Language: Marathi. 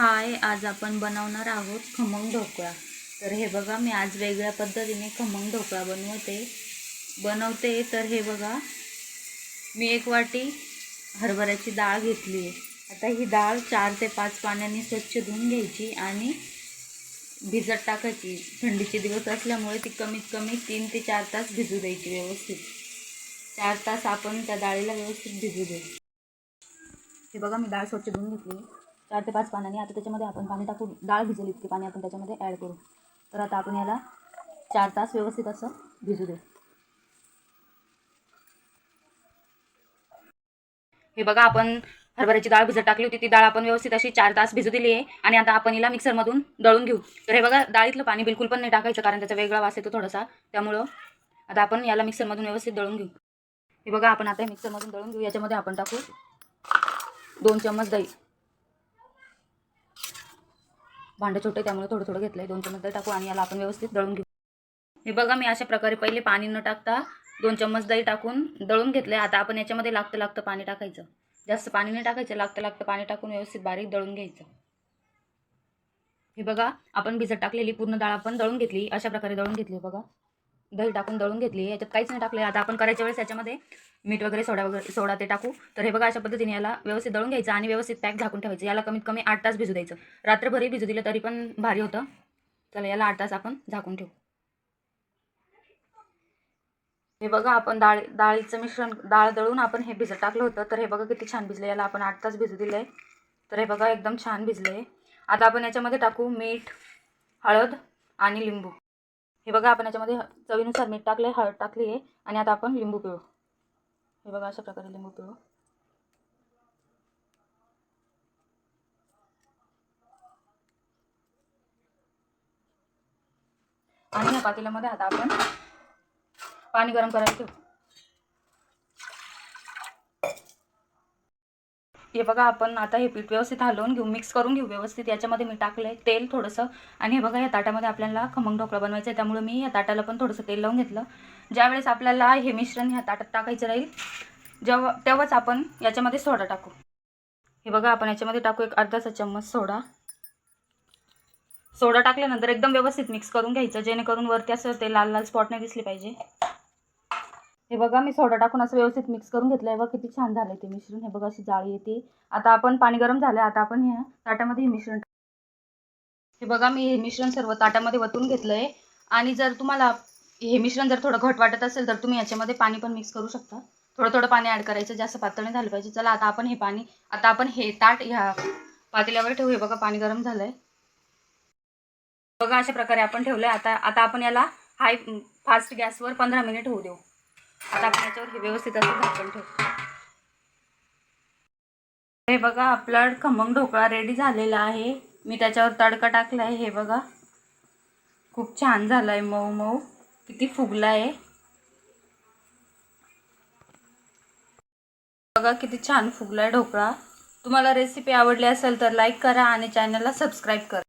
हाय आज आपण बनवणार आहोत खमंग ढोकळा. तर हे बघा मी आज वेगळ्या पद्धतीने खमंग ढोकळा बनवते. बनवते तर हे बघा मी एक वाटी हरभऱ्याची डाळ घेतली आहे. आता ही डाळ चार ते पाच पाण्याने स्वच्छ धुवून घ्यायची आणि भिजत टाकायची. थंडीचे दिवस असल्यामुळे ती कमीत कमी तीन ते चार तास भिजू द्यायची व्यवस्थित. चार तास आपण त्या डाळीला व्यवस्थित भिजू देऊ. हे बघा मी डाळ स्वच्छ धुवून घेतली चार ते पाच पाण्याने आता त्याच्यामध्ये आपण पाणी टाकू. डाळ भिजेल इतके पाणी आपण त्याच्यामध्ये ॲड करू. तर आता आपण याला चार तास व्यवस्थित असं भिजू दे हे बघा आपण हरभऱ्याची डाळ भिजत टाकली होती. ती डाळ आपण व्यवस्थित अशी चार तास भिजू दिली आहे. आणि आता आपण हिला मिक्सरमधून दळून घेऊ. तर हे बघा डाळीतलं पाणी बिलकुल पण नाही टाकायचं कारण त्याचा वेगळा वास येतो थोडासा. त्यामुळं आता आपण याला मिक्सरमधून व्यवस्थित दळून घेऊ. हे बघा आपण आता मिक्सरमधून दळून घेऊ. याच्यामध्ये आपण टाकू दोन चम्मच दही. भांडं छोटे त्यामुळे थोडं थोडं घेतलं आहे दोन चम्मच दही टाकू आणि याला आपण व्यवस्थित दळून घेऊ. हे बघा मी अशा प्रकारे पहिले पाणी न टाकता दोन चम्मच दही टाकून दळून घेतलं आहे आता आपण याच्यामध्ये लागतं लागतं पाणी टाकायचं. जास्त पाणी नाही टाकायचं लागतं लागतं पाणी टाकून व्यवस्थित बारीक दळून घ्यायचं. हे बघा आपण भिजत टाकलेली पूर्ण डाळ आपण दळून घेतली. अशा प्रकारे दळून घेतली बघा. दही टाकून दळून घेतली. याच्यात काहीच नाही टाकलं आता आपण करायच्या वेळेस याच्यामध्ये मीठ वगैरे सोडा वगैरे सोडा ते टाकू. तर हे बघा अशा पद्धतीने याला व्यवस्थित दळून घ्यायचं आणि व्यवस्थित पॅक झाकून ठेवायचं. याला कमीत कमी आठ तास भिजू द्यायचं. रात्रभरही भिजू दिलं तरी पण भारी होतं. चला याला आठ तास आपण झाकून ठेवू. हे बघा आपण डाळ डाळीचं मिश्रण डाळ दळून आपण हे भिजत टाकलं होतं. तर हे बघा किती छान भिजलं याला आपण आठ तास भिजू दिलं आहे तर हे बघा एकदम छान भिजलं आहे आता आपण याच्यामध्ये टाकू मीठ हळद आणि लिंबू. हे बघा आपण याच्यामध्ये चवीनुसार मीठ टाकलं आहे हळद टाकली आहे आणि आता आपण लिंबू पिळू. हे बघा अशा प्रकारे लिंबू पिळू. आणि या पातेल्यामध्ये आता आपण पाणी गरम करायला ठेवू. हे बघा आपण आता हे पीठ व्यवस्थित हलवून घेऊ मिक्स करून घेऊ व्यवस्थित. याच्यामध्ये मी टाकलं आहे तेल थोडंसं. आणि हे बघा या ताटामध्ये आपल्याला खमंग ढोकळा बनवायचा आहे त्यामुळे मी या ताटाला पण थोडंसं तेल लावून घेतलं. ज्यावेळेस आपल्याला हे मिश्रण ह्या ताटात टाकायचं राहील जेव्हा तेव्हाच आपण याच्यामध्ये सोडा टाकू. हे बघा आपण याच्यामध्ये टाकू एक अर्धाचा चम्मच सोडा. सोडा टाकल्यानंतर एकदम व्यवस्थित मिक्स करून घ्यायचं जेणेकरून वरती असं ते लाल लाल स्पॉट नाही दिसले पाहिजे. हे बघा मी सोडा टाकून असं व्यवस्थित मिक्स करून घेतलं आहे बघा किती छान झालं ते मिश्रण. हे बघा अशी जाळी येते. आता आपण पाणी गरम झालं आता आपण हे ताटामध्ये हे मिश्रण हे बघा मी हे मिश्रण सर्व ताटामध्ये वतून घेतलं आहे आणि जर तुम्हाला हे मिश्रण जर थोडं घट वाटत असेल तर तुम्ही याच्यामध्ये पाणी पण मिक्स करू शकता. थोडं थोडं पाणी ॲड करायचं जास्त पातळ नाही झालं पाहिजे. चला आता आपण हे पाणी आता आपण हे ताट ह्या पातेल्यावर ठेवू. हे बघा पाणी गरम झालं आहे बघा अशा प्रकारे आपण ठेवलं आहे आता आता आपण याला हाय फास्ट गॅसवर पंधरा मिनिट होऊ देऊ. आता आपण याच्यावर हे व्यवस्थित असं झाकण ठेवतो. हे बघा आपला खमंग ढोकळा रेडी झालेला आहे. मी त्याच्यावर तडका टाकला आहे हे बघा खूप छान झाला आहे मऊ मऊ. किती फुगला आहे बघा किती छान फुगला आहे ढोकळा. तुम्हाला रेसिपी आवडली असेल तर लाईक करा आणि चॅनलला सबस्क्राईब करा.